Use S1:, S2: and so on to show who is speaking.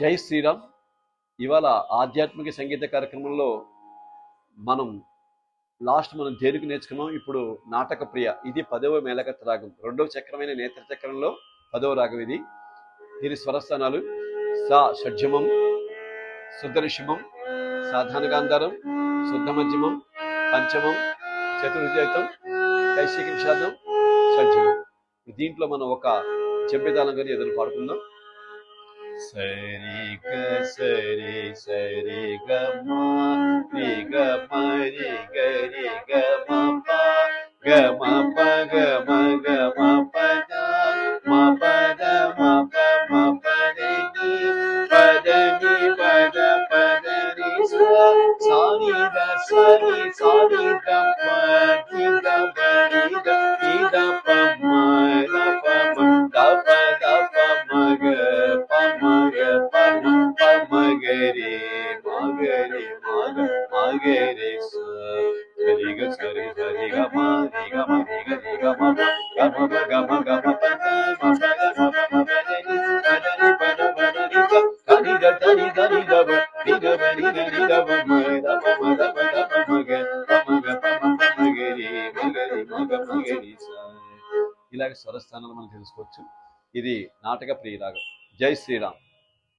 S1: జై శ్రీరామ్. ఇవాళ ఆధ్యాత్మిక సంగీత కార్యక్రమంలో మనం లాస్ట్ మనం దేనికి నేర్చుకున్నాం. ఇప్పుడు నాటక ప్రియ ఇది పదవ మేళకత్త రాగం. రెండవ చక్రమైన నేత్ర చక్రంలో పదవ రాగం ఇది. దీని స్వరస్థానాలు సా షడ్జమం శుద్ధరిషిమం సాధారణ గాంధారం శుద్ధ మధ్యమం పంచమం చతుర్జైతం కైశిక నిషాదం షడ్జమం. దీంట్లో మనం ఒక చెంపితాళం గారిని ఎదురు పాడుకుందాం. Sari ga sari sari ga ma ri ga ma ri ga ri ga ma pa ga ma pa ga ma ga ma pa da ma pa da ma pa ma pa ni ni pa da ni pa da pa da ni sa sa ni da sa ni sa ni da pa ni da pa ni da ni da pa గ ప మ ప మ గ రి మ గ రి మ గ మ గ రి ఇలాగ స్వరస్థానాలు మనం తెలుసుకోవచ్చు ఇది నాటక ప్రియరాగం జై శ్రీరామ్